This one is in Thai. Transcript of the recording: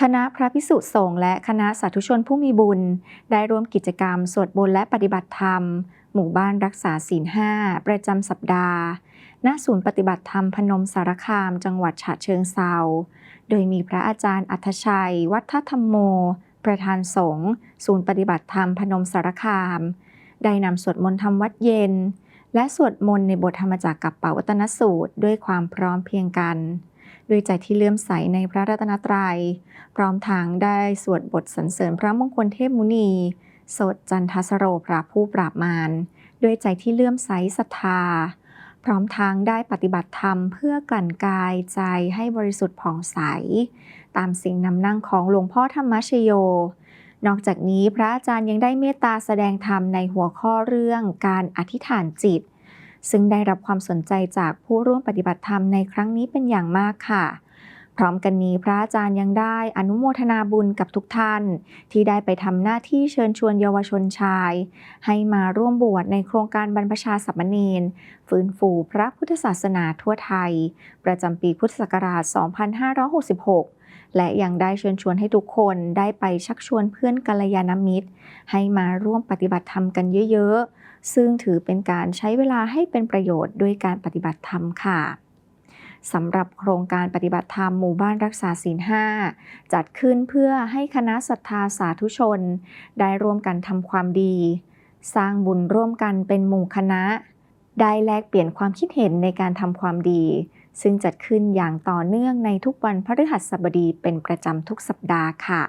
คณะพระพิสุสงฆ์และคณะสาธุชนผู้มีบุญ ได้ร่วมกิจกรรม สวดมนต์และปฏิบัติธรรม หมู่บ้านรักษาศีลห้าประจำสัปดาห์ ณศูนย์ปฏิบัติธรรมพนมสารคาม จังหวัดฉะเชิงเซาโดยมีพระอาจารย์อัธชัย วัฒธรรมโม ประธานสงฆ์ศูนย์ปฏิบัติธรรมพนมสารคาม ได้นำสวดมนต์ทำวัดเย็น และสวดมนต์ในบทธรรมจากกัปปวัตนสูตร ด้วยความพร้อมเพียงกัน ด้วยใจที่เลื่อมใสในพระรัตนตรัย พร้อมทางได้สวดบทสรรเสริญพระมงคลเทพมุนี สดจันทสโรพระผู้ปราบมาร ด้วยใจที่เลื่อมใสศรัทธา พร้อมทางได้ปฏิบัติธรรมเพื่อกลั่นกายใจให้บริสุทธิ์ผ่องใส ตามสิ่งนำนั่งของหลวงพ่อธรรมชโยนอกจากนี้พระอาจารย์ยังได้เมตตาแสดงธรรมในหัวข้อเรื่องการอธิษฐานจิต ซึ่งได้รับความสนใจจากผู้ร่วมปฏิบัติธรรมในครั้งนี้เป็นอย่างมากค่ะ พร้อมกันนี้พระอาจารย์ยังได้อนุโมทนาบุญกับทุกท่าน ที่ได้ไปทำหน้าที่เชิญชวนเยาวชนชาย ให้มาร่วมบวชในโครงการบรรพชาสัมมเนนฟื้นฟูพระพุทธศาสนาทั่วไทย ประจำปีพุทธศักราช 2566และยังได้เชิญชวนให้ทุกคนได้ไปชักชวนเพื่อนกัลยาณมิตร ให้มาร่วมปฏิบัติธรรมกันเยอะ ๆ ซึ่งถือเป็นการใช้เวลาให้เป็นประโยชน์ด้วยการปฏิบัติธรรมค่ะ สำหรับโครงการปฏิบัติธรรมหมู่บ้านรักษาศีลห้าจัดขึ้นเพื่อให้คณะศรัทธาสาธุชน ได้ร่วมกันทำความดี สร้างบุญร่วมกันเป็นหมู่คณะ ได้แลกเปลี่ยนความคิดเห็นในการทำความดี ซึ่งจัดขึ้นอย่างต่อเนื่องในทุกวันพฤหัสบดีเป็นประจำทุกสัปดาห์ค่ะ